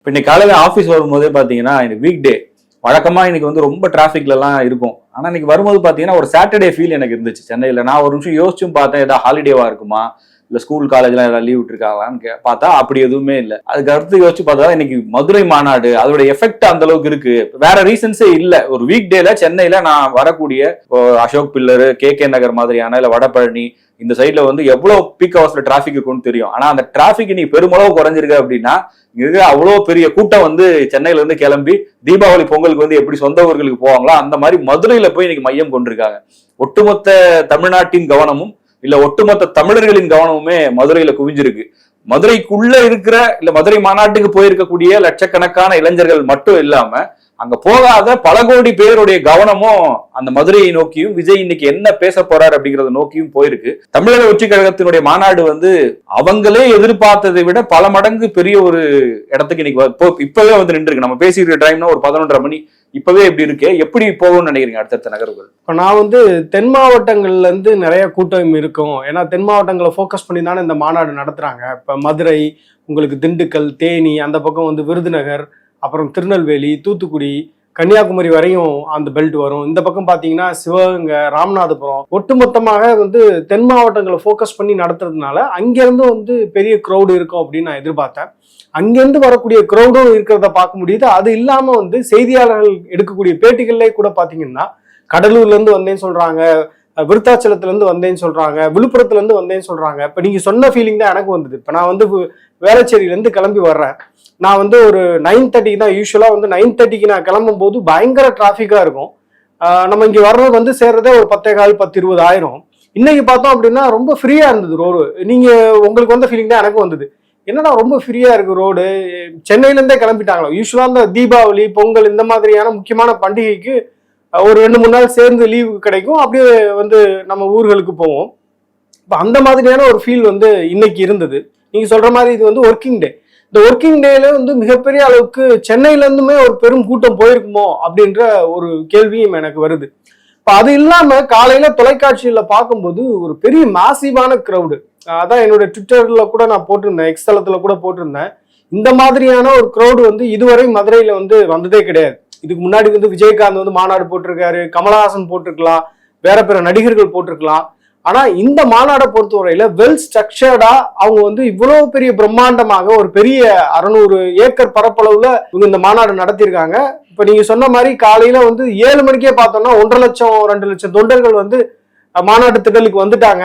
இப்போ இன்னைக்கு காலையில் ஆஃபீஸ் வரும்போதே பார்த்தீங்கன்னா எனக்கு வீக் டே வழக்கமா இன்னைக்கு வந்து ரொம்ப டிராஃபிக்ல எல்லாம் இருக்கும். ஆனா இன்னைக்கு வரும்போது பார்த்தீங்கன்னா ஒரு சாட்டர்டே ஃபீல் எனக்கு இருந்துச்சு. சென்னையில நான் ஒரு நிமிஷம் யோசிச்சும் பார்த்தேன் ஏதாவது ஹாலிடேவா இருக்குமா? இல்லை ஸ்கூல் காலேஜ்லாம் எல்லாம் லீவ் விட்டுருக்காங்களான்னு கே- பார்த்தா அப்படி எதுவுமே இல்லை. அதுக்கு அடுத்து யோசிச்சு பார்த்தா இன்னைக்கு மதுரை மாநாடு அதோட எஃபெக்ட் அந்த அளவுக்கு இருக்கு. வேற ரீசன்ஸே இல்லை. ஒரு வீக் டேல சென்னையில நான் வரக்கூடிய Ashok pillar K K Nagar மாதிரியான இல்லை வடபழனி இந்த சைட்ல வந்து எவ்வளவு பீக் ஹவர்ஸ்ல டிராஃபிக் இருக்கும்னு தெரியும். ஆனா அந்த டிராஃபிக் நீ பெருமளவு குறைஞ்சிருக்க அப்படின்னா இருக்கிற அவ்வளோ பெரிய கூட்டம் வந்து சென்னையில இருந்து கிளம்பி தீபாவளி பொங்கலுக்கு வந்து எப்படி சொந்த ஊர்களுக்கு போவாங்களோ அந்த மாதிரி மதுரையில போய் இன்னைக்கு மையம் கொண்டிருக்காங்க. ஒட்டுமொத்த தமிழ்நாட்டின் கவனமும் இல்ல ஒட்டுமொத்த தமிழர்களின் கவனமுமே மதுரையில குவிஞ்சிருக்கு. மதுரைக்குள்ள இருக்கிற இல்ல மதுரை மாநாட்டுக்கு போயிருக்கக்கூடிய லட்சக்கணக்கான இளைஞர்கள் மட்டும் இல்லாம அங்க போகாத பல கோடி பேருடைய கவனமும் அந்த மதுரையை நோக்கியும் விஜய் இன்னைக்கு என்ன பேச போறாரு அப்படிங்கறத நோக்கியும் போயிருக்கு. தமிழக வெற்றி கழகத்தினுடைய மாநாடு வந்து அவங்களே எதிர்பார்த்ததை விட பல மடங்கு பெரிய ஒரு இடத்துக்கு இன்னைக்கு இப்பவே வந்து நின்று இருக்கு நம்ம பேசிக்கிற டைம்னா ஒரு பதினொன்றரை மணி. இப்பவே இப்படி இருக்கு. எப்படி போகும்னு நினைக்கிறீங்க அடுத்தடுத்த நகர்வுகள்? இப்போ நான் வந்து தென் மாவட்டங்கள்ல இருந்து நிறைய கூட்டம் இருக்கும். ஏன்னா தென் மாவட்டங்களை ஃபோக்கஸ் பண்ணி தானே இந்த மாநாடு நடத்துறாங்க. இப்போ மதுரை உங்களுக்கு திண்டுக்கல் தேனி அந்த பக்கம் வந்து விருதுநகர் அப்புறம் திருநெல்வேலி தூத்துக்குடி கன்னியாகுமரி வரையும் அந்த பெல்ட் வரும். இந்த பக்கம் பார்த்தீங்கன்னா சிவகங்கை ராமநாதபுரம். ஒட்டுமொத்தமாக வந்து தென் மாவட்டங்களை ஃபோக்கஸ் பண்ணி நடத்துறதுனால அங்கேருந்து வந்து பெரிய க்ரௌடு இருக்கும் அப்படின்னு நான் எதிர்பார்த்தேன். அங்கேருந்து வரக்கூடிய க்ரௌடும் இருக்கிறத பார்க்க முடியுது. அது இல்லாமல் வந்து செய்தியாளர்கள் எடுக்கக்கூடிய பேட்டிகள்லேயே கூட பார்த்தீங்கன்னா கடலூர்லேருந்து வந்தேன்னு சொல்கிறாங்க விருத்தாச்சலத்துலேருந்து வந்தேன்னு சொல்கிறாங்க விழுப்புரத்துலேருந்து வந்தேன்னு சொல்கிறாங்க இப்போ நீங்கள் சொன்ன ஃபீலிங் தான் எனக்கு வந்தது. இப்போ நான் வந்து வேளச்சேரியிலேருந்து கிளம்பி வர்றேன். நான் வந்து ஒரு நைன் தேர்ட்டிக்கு தான் யூஸ்வலாக வந்து நைன் தேர்ட்டிக்கு நான் கிளம்பும் போது பயங்கர டிராஃபிக்காக இருக்கும். நம்ம இங்கே வர்றது வந்து சேர்றதே ஒரு பத்தே கால் பத்து இருபது ஆயிரம். இன்னைக்கு பார்த்தோம் அப்படின்னா ரொம்ப ஃப்ரீயாக இருந்தது ரோடு நீங்கள் உங்களுக்கு வந்த ஃபீலிங் தான் எனக்கு வந்தது. என்னடா ரொம்ப ஃப்ரீயாக இருக்குது ரோடு சென்னையிலேருந்தே கிளம்பிட்டாங்களோ? யூஸ்வலாக இந்த தீபாவளி பொங்கல் இந்த மாதிரியான முக்கியமான பண்டிகைக்கு ஒரு ரெண்டு மூணு நாள் சேர்ந்து லீவு கிடைக்கும். அப்படியே வந்து நம்ம ஊர்களுக்கு போவோம். இப்போ அந்த மாதிரியான ஒரு ஃபீல் வந்து இன்னைக்கு இருந்தது. நீங்க சொல்ற மாதிரி இது வந்து ஒர்க்கிங் டே இந்த ஒர்க்கிங் டேல வந்து மிகப்பெரிய அளவுக்கு சென்னையில இருந்துமே ஒரு பெரும் கூட்டம் போயிருக்குமோ அப்படின்ற ஒரு கேள்வியும் எனக்கு வருது. இப்போ அது இல்லாம காலையில தொலைக்காட்சியில பார்க்கும்போது ஒரு பெரிய மாசிவான கிரௌடு அதான் என்னோட ட்விட்டர்ல கூட நான் போட்டிருந்தேன் எக்ஸ் தளத்துல கூட போட்டிருந்தேன். இந்த மாதிரியான ஒரு க்ரௌடு வந்து இதுவரை மதுரையில வந்து வந்ததே கிடையாது. இதுக்கு முன்னாடி வந்து விஜயகாந்த் வந்து மாநாடு போட்டிருக்காரு கமலஹாசன் போட்டிருக்கலாம் வேற பிற நடிகர்கள் போட்டிருக்கலாம். ஆனா இந்த மாநாடை பொறுத்தவரையில வெல் ஸ்ட்ரக்சர்டா அவங்க வந்து இவ்வளவு பெரிய பிரம்மாண்டமாக ஒரு பெரிய அறநூறு ஏக்கர் பரப்பளவுல இவங்க இந்த மாநாடு நடத்தியிருக்காங்க. இப்ப நீங்க சொன்ன மாதிரி காலையில வந்து ஏழு மணிக்கே பார்த்தோம்னா ஒன்றரை லட்சம் ரெண்டு லட்சம் தொண்டர்கள் வந்து மாநாட்டு திடலுக்கு வந்துட்டாங்க.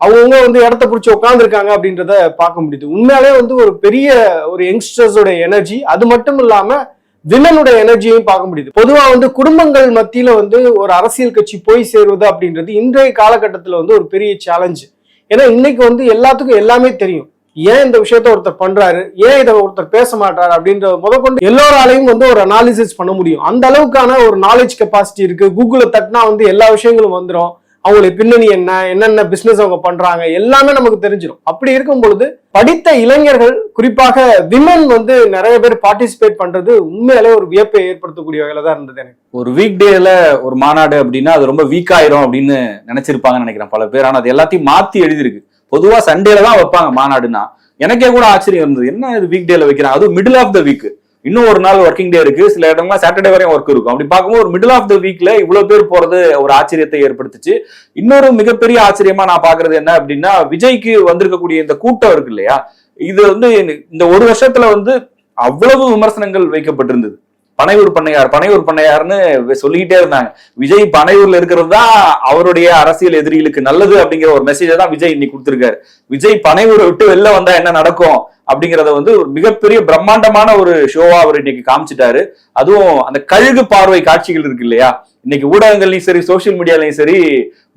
அவங்கவுங்க வந்து இடத்த பிடிச்சி உட்காந்துருக்காங்க அப்படின்றத பார்க்க முடியுது. உண்மையாலே வந்து ஒரு பெரிய ஒரு யங்ஸ்டர்ஸோட எனர்ஜி அது மட்டும் இல்லாமல் விமனுடைய எனர்ஜியையும் பார்க்க முடியுது. பொதுவா வந்து குடும்பங்கள் மத்தியில வந்து ஒரு அரசியல் கட்சி போய் சேருவது அப்படின்றது இன்றைய காலகட்டத்துல வந்து ஒரு பெரிய சேலஞ்சு ஏன்னா இன்னைக்கு வந்து எல்லாத்துக்கும் எல்லாமே தெரியும். ஏன் இந்த விஷயத்த ஒருத்தர் பண்றாரு? ஏன் இதை ஒருத்தர் பேச மாட்டாரு? அப்படின்ற முதற்கொண்டு எல்லோராலையும் வந்து ஒரு அனாலிசிஸ் பண்ண முடியும். அந்த அளவுக்கான ஒரு நாலேஜ் கெப்பாசிட்டி இருக்கு. கூகுளை தட்டினா வந்து எல்லா விஷயங்களும் வந்துடும் அவங்களுடைய பின்னணி என்ன என்னென்ன பிசினஸ் அவங்க பண்றாங்க எல்லாமே நமக்கு தெரிஞ்சிடும் அப்படி இருக்கும் பொழுது படித்த இளைஞர்கள் குறிப்பாக விமன் வந்து நிறைய பேர் பார்ட்டிசிபேட் பண்றது உண்மையிலே ஒரு வியப்பை ஏற்படுத்தக்கூடிய வகையில தான் இருந்தது எனக்கு. ஒரு வீக் டேல ஒரு மாநாடு அப்படின்னா அது ரொம்ப வீக் ஆயிரும் அப்படின்னு நினைச்சிருப்பாங்கன்னு நினைக்கிறேன் பல பேர். ஆனா அது எல்லாத்தையும் மாத்தி எழுதிருக்கு பொதுவா சண்டேல தான் வைப்பாங்க மாநாடுனா எனக்கே கூட ஆச்சரியம் இருந்தது. என்ன இது வீக் டேல வைக்கிறாங்க? அதுவும் மிடில் ஆஃப் த வீக் இன்னும் ஒரு நாள் ஒர்க்கிங் டே இருக்கு. சில இடங்கள்லாம் சாட்டர்டே வரையும் ஒர்க் இருக்கும். அப்படி பார்க்கும்போது ஒரு மிடில் ஆஃப் த வீக்ல இவ்வளவு பேர் போறது ஒரு ஆச்சரியத்தை ஏற்படுத்துச்சு. இன்னொரு மிகப்பெரிய ஆச்சரியமா நான் பாக்குறது என்ன அப்படின்னா விஜய்க்கு வந்திருக்கக்கூடிய இந்த கூட்டம் இருக்கு இல்லையா? இது வந்து இந்த ஒரு வருஷத்துல வந்து அவ்வளவு விமர்சனங்கள் வைக்கப்பட்டிருந்தது. பனையூர் பண்ணையார் பனையூர் பண்ணையார்னு சொல்லிக்கிட்டே இருந்தாங்க. விஜய் பனையூர்ல இருக்கிறது தான் அவருடைய அரசியல் எதிரிகளுக்கு நல்லது அப்படிங்கிற ஒரு மெசேஜை தான் விஜய் இன்னைக்கு கொடுத்திருக்காரு. விஜய் பனையூரை விட்டு வெளில வந்தா என்ன நடக்கும் அப்படிங்கிறத வந்து ஒரு மிகப்பெரிய பிரம்மாண்டமான ஒரு ஷோவா அவர் இன்னைக்கு காமிச்சிட்டாரு. அதுவும் அந்த கழுகு பார்வை காட்சிகள் இருக்கு இல்லையா? இன்னைக்கு ஊடகங்கள்லையும் சரி சோசியல் மீடியாலையும் சரி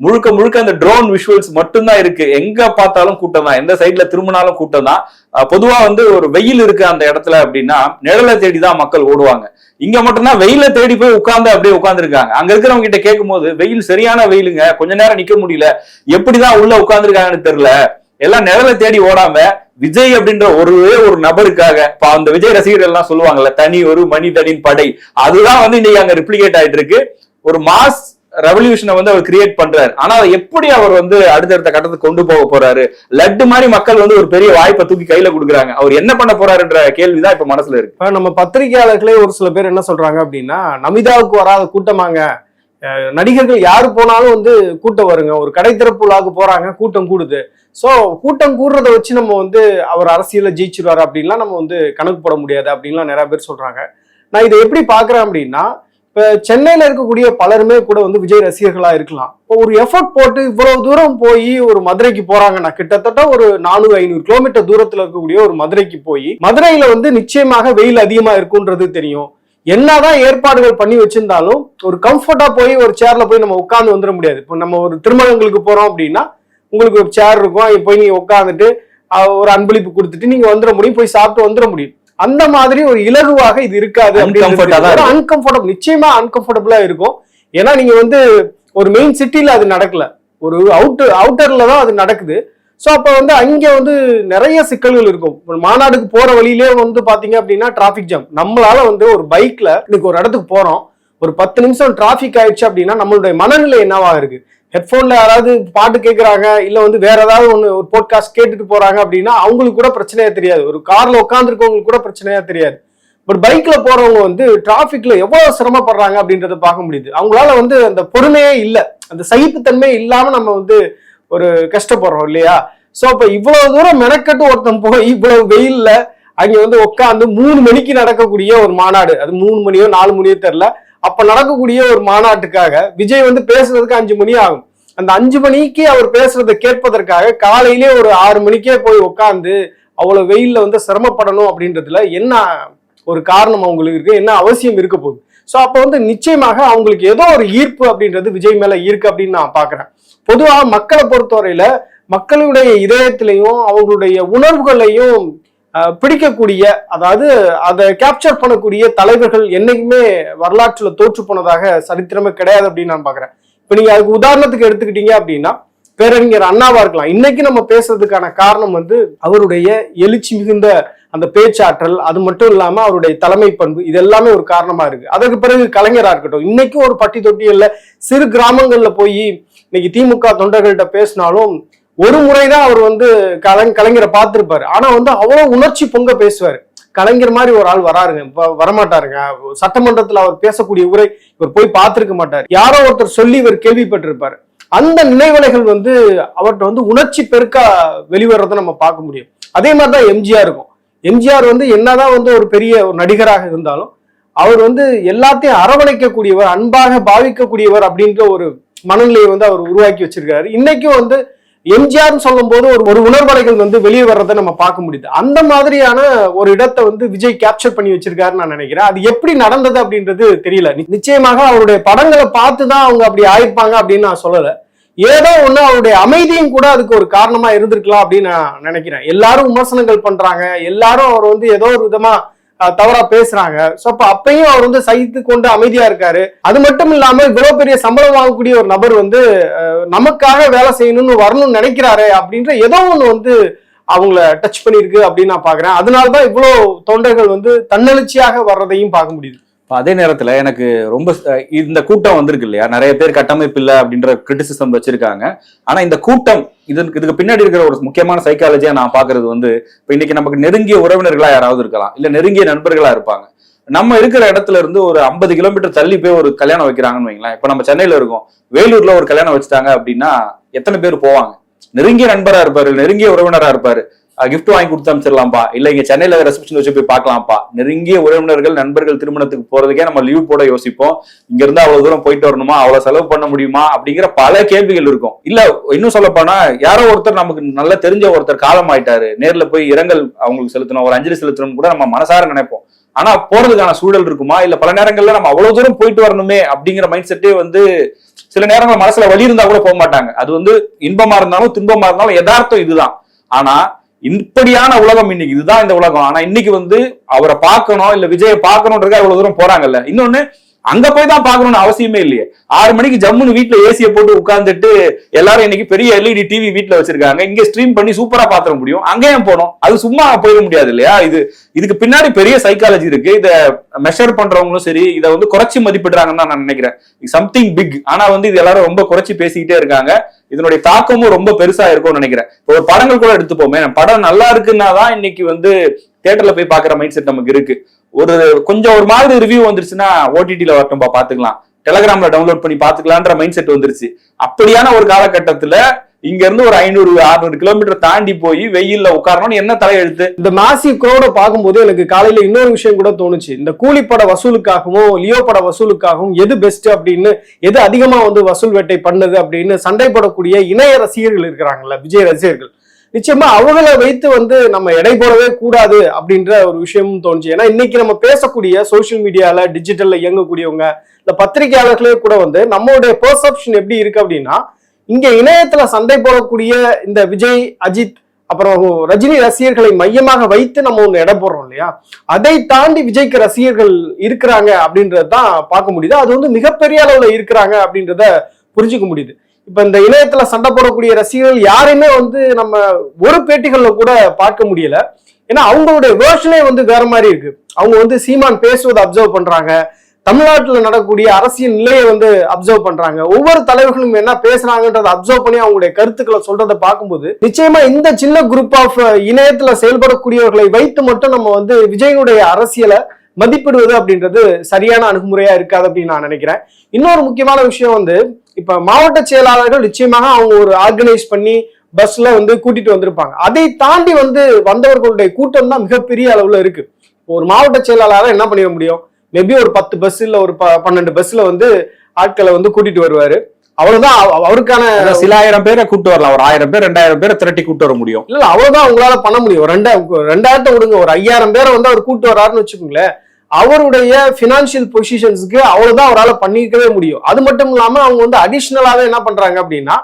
முழுக்க முழுக்க அந்த ட்ரோன் விஷுவல்ஸ் மட்டும்தான் இருக்கு. எங்க பார்த்தாலும் கூட்டம் தான் எந்த சைட்ல திரும்பினாலும் கூட்டம் தான் பொதுவா வந்து ஒரு வெயில் இருக்கு அந்த இடத்துல அப்படின்னா நிழலை தேடி தான் மக்கள் ஓடுவாங்க. இங்க மட்டும்தான் வெயில தேடி போய் உட்கார்ந்து அப்படியே உட்காந்துருக்காங்க அங்க இருக்கிறவங்க கிட்ட கேட்கும் போது வெயில் சரியான வெயிலுங்க. கொஞ்ச நேரம் நிக்க முடியல. எப்படிதான் உள்ள உட்காந்துருக்காங்கன்னு தெரியல. எல்லாம் நிழலை தேடி ஓடாம விஜய் அப்படின்ற ஒருவே ஒரு நபருக்காக இப்ப அந்த விஜய் ரசிகர்கள் எல்லாம் சொல்லுவாங்கல்ல தனி ஒரு மனிதனின் படை. அதுதான் வந்து இன்னைக்கு அங்க ரிப்ளிகேட் ஆயிட்டு இருக்கு. ஒரு மாஸ் ரெவல்யூஷனை வந்து அவர் கிரியேட் பண்றாரு. ஆனா அதை எப்படி அவர் வந்து அடுத்தடுத்த கட்டத்துக்கு கொண்டு போக போறாரு? லட்டு மாதிரி மக்கள் வந்து ஒரு பெரிய வாய்ப்பை தூக்கி கையில கொடுக்குறாங்க. அவர் என்ன பண்ண போறாருன்ற கேள்விதான் இப்ப மனசுல இருக்கு. இப்ப நம்ம பத்திரிகையாளர்களே ஒரு சில பேர் என்ன சொல்றாங்க அப்படின்னா நமிதாவுக்கு வராத கூட்டமாங்க நடிகர்கள் யாரு போனாலும் வந்து கூட்டம் வருங்க. ஒரு கடை திறப்புலாவுக்கு போறாங்க கூட்டம் கூடுது. சோ கூட்டம் கூடுறத வச்சு நம்ம வந்து அவர் அரசியல ஜெயிச்சிருவாரு அப்படின்லாம் நம்ம வந்து கணக்கு போட முடியாது அப்படின்லாம் நிறைய பேர் சொல்றாங்க. நான் இதை எப்படி பாக்குறேன் அப்படின்னா இப்போ சென்னையில் இருக்கக்கூடிய பலருமே கூட வந்து விஜய் ரசிகர்களாக இருக்கலாம். இப்போ ஒரு எஃபர்ட் போட்டு இவ்வளவு தூரம் போய் ஒரு மதுரைக்கு போறாங்கன்னா கிட்டத்தட்ட ஒரு நானூறு ஐநூறு கிலோமீட்டர் தூரத்தில் இருக்கக்கூடிய ஒரு மதுரைக்கு போய் மதுரையில் வந்து நிச்சயமாக வெயில் அதிகமாக இருக்குன்றது தெரியும். என்னதான் ஏற்பாடுகள் பண்ணி வச்சிருந்தாலும் ஒரு கம்ஃபர்ட்டா போய் ஒரு சேர்ல போய் நம்ம உட்காந்து வந்துட முடியாது. இப்போ நம்ம ஒரு திருமணங்களுக்கு போறோம் அப்படின்னா உங்களுக்கு ஒரு சேர் இருக்கும் போய் நீங்க உட்காந்துட்டு ஒரு அன்பளிப்பு கொடுத்துட்டு நீங்க வந்துட முடியும் போய் சாப்பிட்டு வந்துட முடியும். அந்த மாதிரி ஒரு இலகுவாக இது இருக்காது. அன்கம்ஃபர்டபுள் நிச்சயமா அன்கம்ஃபர்டபுளா இருக்கும். ஏன்னா நீங்க வந்து ஒரு மெயின் சிட்டில அது நடக்கல. ஒரு அவுட் அவுட்டர்ல தான் அது நடக்குது. ஸோ அப்போ வந்து அங்கே வந்து நிறைய சிக்கல்கள் இருக்கும். மாநாடுக்கு போற வழியிலே வந்து பாத்தீங்க அப்படின்னா டிராஃபிக் ஜாம் நம்மளால வந்து ஒரு பைக்ல இன்னைக்கு ஒரு இடத்துக்கு போறோம். ஒரு பத்து நிமிஷம் டிராஃபிக் ஆயிடுச்சு அப்படின்னா நம்மளுடைய மனநிலை என்னவா இருக்கு? ஹெட்ஃபோனில் யாராவது பாட்டு கேட்குறாங்க இல்லை வந்து வேற ஏதாவது ஒன்று ஒரு போட்காஸ்ட் கேட்டுட்டு போகிறாங்க அப்படின்னா அவங்களுக்கு கூட பிரச்சனையாக தெரியாது. ஒரு காரில் உட்காந்துருக்கவங்களுக்கு கூட பிரச்சனையாக தெரியாது. பட் பைக்கில் போகிறவங்க வந்து டிராஃபிக்கில் எவ்வளோ சிரமப்படுறாங்க அப்படின்றத பார்க்க முடியுது. அவங்களால வந்து அந்த பொறுமையே இல்லை. அந்த சகிப்புத்தன்மை இல்லாமல் நம்ம வந்து ஒரு கஷ்டப்படுறோம் இல்லையா? ஸோ அப்போ இவ்வளோ தூரம் மெனக்கட்டு ஒருத்தன் போய் இவ்வளோ வெயில்ல அங்கே வந்து உட்காந்து மூணு மணிக்கு நடக்கக்கூடிய ஒரு மாநாடு. அது மூணு மணியோ நாலு மணியோ தெரில அப்ப நடக்கக்கூடிய ஒரு மாநாட்டுக்காக விஜய் வந்து பேசுறதுக்கு அஞ்சு மணி ஆகும். அந்த அஞ்சு மணிக்கு அவர் பேசுறதை கேட்பதற்காக காலையிலே ஒரு ஆறு மணிக்கே போய் உட்காந்து அவ்வளவு வெயில்ல வந்து சிரமப்படணும் அப்படின்றதுல என்ன ஒரு காரணம் அவங்களுக்கு இருக்கு என்ன அவசியம் இருக்க போகுது? ஸோ அப்போ வந்து நிச்சயமாக அவங்களுக்கு ஏதோ ஒரு ஈர்ப்பு அப்படின்றது விஜய் மேல இருக்கு அப்படின்னு நான் பாக்குறேன். பொதுவாக மக்களை பொறுத்தவரையில மக்களுடைய இதயத்திலையும் அவங்களுடைய உணர்வுகளையும் பிடிக்கக்கூடிய அதாவது அதை கேப்சர் பண்ணக்கூடிய தலைவர்கள் என்னைக்குமே வரலாற்றுல தோற்று போனதாக சரித்திரமே கிடையாது அப்படின்னு நான் பாக்குறேன். இப்ப நீங்க அதுக்கு உதாரணத்துக்கு எடுத்துக்கிட்டீங்க அப்படின்னா பேரறிஞர் அண்ணாவா இருக்கலாம். இன்னைக்கு நம்ம பேசுறதுக்கான காரணம் வந்து அவருடைய எழுச்சி மிகுந்த அந்த பேச்சாற்றல் அது மட்டும் இல்லாம அவருடைய தலைமை பண்பு இது எல்லாமே ஒரு காரணமா இருக்கு. அதற்கு பிறகு கலைஞரா இருக்கட்டும் இன்னைக்கும் ஒரு பட்டி தொட்டியல்ல சிறு கிராமங்கள்ல போய் இன்னைக்கு திமுக தொண்டர்கள்ட்ட பேசினாலும் ஒரு முறைதான் அவர் வந்து கலைஞ கலைஞரை பார்த்துருப்பாரு. ஆனா வந்து அவ்வளவு உணர்ச்சி பொங்க பேசுவார். கலைஞர் மாதிரி ஒரு ஆள் வராருங்க. வரமாட்டாருங்க. சட்டமன்றத்துல அவர் பேசக்கூடிய உரை இவர் போய் பார்த்துருக்க மாட்டார். யாரோ ஒருத்தர் சொல்லி இவர் கேள்விப்பட்டிருப்பாரு. அந்த நினைவலைகள் வந்து அவர்கிட்ட வந்து உணர்ச்சி பெருக்கா வெளிவரத நம்ம பார்க்க முடியும். அதே மாதிரிதான் எம்ஜிஆர் இருக்கும் எம்ஜிஆர் வந்து என்னதான் வந்து ஒரு பெரிய ஒரு நடிகராக இருந்தாலும் அவர் வந்து எல்லாத்தையும் அரவணைக்கக்கூடியவர் அன்பாக பாவிக்கக்கூடியவர் அப்படின்ற ஒரு மனநிலையை வந்து அவர் உருவாக்கி வச்சிருக்காரு. இன்னைக்கும் வந்து எம்ஜிஆர் சொல்லும் போது ஒரு ஒரு உணர்வலைகள் வந்து வெளியே வர்றதை நம்ம பார்க்க முடியுது. அந்த மாதிரியான ஒரு இடத்தை வந்து விஜய் கேப்சர் பண்ணி வச்சிருக்காருன்னு நான் நினைக்கிறேன். அது எப்படி நடந்தது அப்படின்றது தெரியல. நிச்சயமாக அவருடைய படங்களை பார்த்து தான் அவங்க அப்படி ஆயிருப்பாங்க அப்படின்னு நான் சொல்லல. ஏதோ ஒண்ணு அவருடைய அமைதியும் கூட அதுக்கு ஒரு காரணமா இருந்திருக்கலாம் அப்படின்னு நான் நினைக்கிறேன். எல்லாரும் விமர்சனங்கள் பண்றாங்க. எல்லாரும் அவர் வந்து ஏதோ ஒரு விதமா தவறா பேசுறாங்க. சோ அப்ப அப்பயும் அவர் வந்து சகித்து கொண்டு அமைதியா இருக்காரு. அது மட்டும் இல்லாம இவ்வளவு பெரிய சம்பளம் வாங்கக்கூடிய ஒரு நபர் வந்து நமக்காக வேலை செய்யணும்னு வரணும்னு நினைக்கிறாரு அப்படின்ற ஏதோ ஒண்ணு வந்து அவங்கள டச் பண்ணியிருக்கு அப்படின்னு நான் பாக்குறேன். அதனாலதான் இவ்வளவு தொண்டர்கள் வந்து தன்னெழுச்சியாக வர்றதையும் பார்க்க முடியுது. இப்போ அதே நேரத்துல எனக்கு ரொம்ப இந்த கூட்டம் வந்திருக்கு இல்லையா? நிறைய பேர் கட்டமைப்பு இல்லை அப்படின்ற கிரிட்டிசிசம் வச்சிருக்காங்க. ஆனா இந்த கூட்டம் இதுக்கு இதுக்கு பின்னாடி இருக்கிற ஒரு முக்கியமான சைக்காலஜியாக நான் பாக்குறது வந்து இப்போ இன்னைக்கு நமக்கு நெருங்கிய உறவினர்களா யாராவது இருக்கலாம். இல்லை நெருங்கிய நண்பர்களா இருப்பாங்க. நம்ம இருக்கிற இடத்துல இருந்து ஒரு ஐம்பது கிலோமீட்டர் தள்ளி போய் ஒரு கல்யாணம் வைக்கிறாங்கன்னு வைங்களேன். இப்ப நம்ம சென்னையில இருக்கோம். வேலூர்ல ஒரு கல்யாணம் வச்சுட்டாங்க அப்படின்னா எத்தனை பேர் போவாங்க? நெருங்கிய நண்பரா இருப்பாரு நெருங்கிய உறவினரா இருப்பாரு. கிஃப்ட் வாங்கி கொடுத்து அனுப்பிச்சிடலாம்ப்பா. இல்ல இங்க சென்னையில ரெசப்ஷன் வச்சு போய் பார்க்கலாம்ப்பா. நெருங்கிய உறவினர்கள் நண்பர்கள் திருமணத்துக்கு போறதுக்கே நம்ம லீவ் போட யோசிப்போம். இங்க இருந்து அவ்வளவு தூரம் போயிட்டு வரணுமா? அவ்வளவு செலவு பண்ண முடியுமா? அப்படிங்கிற பல கேள்விகள் இருக்கும். இல்ல இன்னும் சொல்ல போனா யாரோ ஒருத்தர் நமக்கு நல்லா தெரிஞ்ச ஒருத்தர் காலம் ஆயிட்டாரு. நேர்ல போய் இரங்கல் அவங்களுக்கு செலுத்தணும். ஒரு அஞ்சலி செலுத்தணும் கூட நம்ம மனசார நினைப்போம். ஆனா போறதுக்கான சூழல் இருக்குமா? இல்ல பல நேரங்கள்ல நம்ம அவ்வளவு தூரம் போயிட்டு வரணுமே அப்படிங்கிற மைண்ட் செட்டே வந்து சில நேரங்கள் மனசுல வலி இருந்தா கூட போக மாட்டாங்க. அது வந்து இன்பமா இருந்தாலும் துன்பமா இருந்தாலும் யதார்த்தம் இதுதான். ஆனா இப்படியான உலகம் இன்னைக்கு இதுதான் இந்த உலகம். ஆனா இன்னைக்கு வந்து அவரை பார்க்கணும் இல்ல விஜயை பார்க்கணுன்றதுக்காக இவ்வளவு தூரம் போறாங்கல்ல. இன்னொன்னு அங்க போய் தான் பாக்கணும்னு அவசியமே இல்லையே. ஆறு மணிக்கு ஜம்முன்னு வீட்டுல ஏசியை போட்டு உட்கார்ந்துட்டு எல்லாரும் இன்னைக்கு பெரிய எல்இடி டிவி வீட்டுல வச்சிருக்காங்க. இங்க ஸ்ட்ரீம் பண்ணி சூப்பரா பாத்திர முடியும். அங்கேயும் போனோம். அது சும்மா போயிட முடியாது இல்லையா? இது இதுக்கு பின்னாடி பெரிய சைக்காலஜி இருக்கு. இத மெஷர் பண்றவங்களும் சரி இதை வந்து குறைச்சி மதிப்பிடுறாங்கன்னு தான் நான் நினைக்கிறேன். சம்திங் பிக் ஆனா வந்து இது எல்லாரும் ரொம்ப குறைச்சி பேசிக்கிட்டே இருக்காங்க. இதனுடைய தாக்கமும் ரொம்ப பெருசா இருக்கும்னு நினைக்கிறேன். இப்போ ஒரு படங்கள் கூட எடுத்துப்போமே. படம் நல்லா இருக்குன்னா தான் இன்னைக்கு வந்து தேட்டர்ல போய் பாக்குற மைண்ட் செட் நமக்கு இருக்கு. ஒரு கொஞ்சம் ஒரு மாதிரி ரிவ்யூ வந்துருச்சுன்னா ஓடிடியில வரட்டும்பா பாத்துக்கலாம். டெலகிராம்ல டவுன்லோட் பண்ணி பாத்துக்கலான்ற மைண்ட் செட் வந்துருச்சு. அப்படியான ஒரு காலகட்டத்துல இங்க இருந்து ஒரு ஐநூறு அறுநூறு கிலோமீட்டர் தாண்டி போய் வெயில்ல உட்காரணும்னு என்ன தலையெழுத்து? இந்த மாசி குரோட பார்க்கும்போது எனக்கு காலையில இன்னொரு விஷயம் கூட தோணுச்சு. இந்த கூலிப்பட வசூலுக்காகவும் லியோ பட வசூலுக்காகவும் எது பெஸ்ட் அப்படின்னு எது அதிகமா வந்து வசூல் வேட்டை பண்ணது அப்படின்னு சண்டை போடக்கூடிய இணைய ரசிகர்கள் இருக்கிறாங்கல்ல விஜய் ரசிகர்கள். நிச்சயமா அவங்கள வைத்து வந்து நம்ம எடை போடவே கூடாது அப்படின்ற ஒரு விஷயமும் தோணுச்சு. ஏன்னா இன்னைக்கு நம்ம பேசக்கூடிய சோஷியல் மீடியால டிஜிட்டல்ல இயங்கக்கூடியவங்க இந்த பத்திரிகையாளர்களே கூட வந்து நம்மளுடைய பெர்செப்ஷன் எப்படி இருக்கு அப்படின்னா இங்க இணையத்துல சண்டை போடக்கூடிய இந்த விஜய் அஜித் அப்புறம் ரஜினி ரசிகர்களை மையமாக வைத்து நம்ம ஒண்ணு எடை போடுறோம் இல்லையா? அதை தாண்டி விஜய்க்கு ரசிகர்கள் இருக்கிறாங்க அப்படின்றதான் பார்க்க முடியுது. அது வந்து மிகப்பெரிய அளவுல இருக்கிறாங்க அப்படின்றத புரிஞ்சுக்க முடியுது. இப்ப இந்த இணையத்துல சண்டை போடக்கூடிய ரசிகர்கள் யாரையுமே வந்து நம்ம ஒரு பேட்டிகள்ல கூட பார்க்க முடியல. ஏன்னா அவங்களுடைய வேர்ஷனே வந்து வேற மாதிரி இருக்கு. அவங்க வந்து சீமான் பேசுவதை அப்சர்வ் பண்றாங்க. தமிழ்நாட்டில் நடக்கக்கூடிய அரசியல் நிலையை வந்து அப்சர்வ் பண்றாங்க. ஒவ்வொரு தலைவர்களும் என்ன பேசுறாங்கன்றதை அப்சர்வ் பண்ணி அவங்களுடைய கருத்துக்களை சொல்றதை பார்க்கும்போது நிச்சயமா இந்த சின்ன குரூப் ஆஃப் இணையத்துல செயல்படக்கூடியவர்களை வைத்து மட்டும் நம்ம வந்து விஜயனுடைய அரசியலை மதிப்பிடுவது அப்படின்றது சரியான அணுகுமுறையா இருக்காது அப்படின்னு நான் நினைக்கிறேன். இன்னொரு முக்கியமான விஷயம் வந்து இப்ப மாவட்ட செயலாளர்கள் நிச்சயமாக அவங்க ஒரு ஆர்கனைஸ் பண்ணி பஸ்ல வந்து கூட்டிட்டு வந்திருப்பாங்க. அதை தாண்டி வந்து வந்தவர்களுடைய கூட்டம் தான் மிகப்பெரிய அளவுல இருக்கு. ஒரு மாவட்ட செயலாளராக என்ன பண்ணிட முடியும்? மேபி ஒரு பத்து பஸ் இல்ல ஒரு ப- பன்னெண்டு பஸ்ல வந்து ஆட்களை வந்து கூட்டிட்டு வருவாரு. அவ்வளவுதான் அவ- அவருக்கான சில ஆயிரம் பேரை கூட்டு வரலாம். ஒரு ஆயிரம் பேர் ரெண்டாயிரம் பேரை திரட்டி கூட்டு வர முடியும். இல்ல அவ்வளவுதான் உங்களால பண்ண முடியும். ஒரு ரெண்டா ரெண்டாயிரத்தை விடுங்க. ஒரு ஐயாயிரம் பேரை வந்து அவர் கூட்டு வர்றாருன்னு வச்சுக்கோங்களேன். அவருடைய ஃபினான்ஷியல் பொசிஷன்ஸுக்கு அவ்வளவுதான் அவரால் பண்ணிக்கவே முடியும். அது மட்டும் இல்லாமல் அவங்க வந்து அடிஷ்னலாகவே என்ன பண்றாங்க அப்படின்னா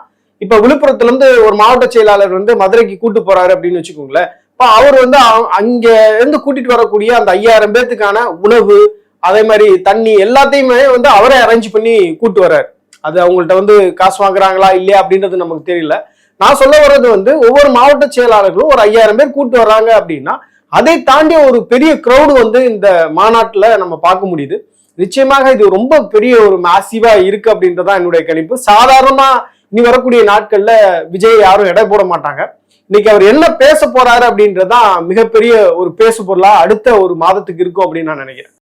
இப்போ விழுப்புரத்துல இருந்து ஒரு மாவட்ட செயலாளர் வந்து மதுரைக்கு கூட்டு போறாரு அப்படின்னு வச்சுக்கோங்களேன். இப்போ அவர் வந்து அ- அங்க இருந்து கூட்டிட்டு வரக்கூடிய அந்த ஐயாயிரம் பேர்த்துக்கான உணவு அதே மாதிரி தண்ணி எல்லாத்தையுமே வந்து அவரே அரேஞ்ச் பண்ணி கூட்டு வர்றாரு. அது அவங்கள்ட்ட வந்து காசு வாங்குறாங்களா இல்லையா அப்படின்றது நமக்கு தெரியல. நான் சொல்ல வர்றது வந்து ஒவ்வொரு மாவட்ட செயலாளர்களும் ஒரு ஐயாயிரம் பேர் கூட்டு வர்றாங்க அப்படின்னா அதை தாண்டி ஒரு பெரிய க்ரௌடு வந்து இந்த மாநாட்டில் நம்ம பார்க்க முடியுது. நிச்சயமாக இது ரொம்ப பெரிய ஒரு மேசிவா இருக்கு அப்படின்றதான் என்னுடைய கணிப்பு. சாதாரணமா இனி வரக்கூடிய நாட்கள்ல விஜய் யாரும் எடை போட மாட்டாங்க. இன்னைக்கு அவர் என்ன பேச போறாரு அப்படின்றதான் மிகப்பெரிய ஒரு பேசு பொருளா அடுத்த ஒரு மாதத்துக்கு இருக்கும் அப்படின்னு நான் நினைக்கிறேன்.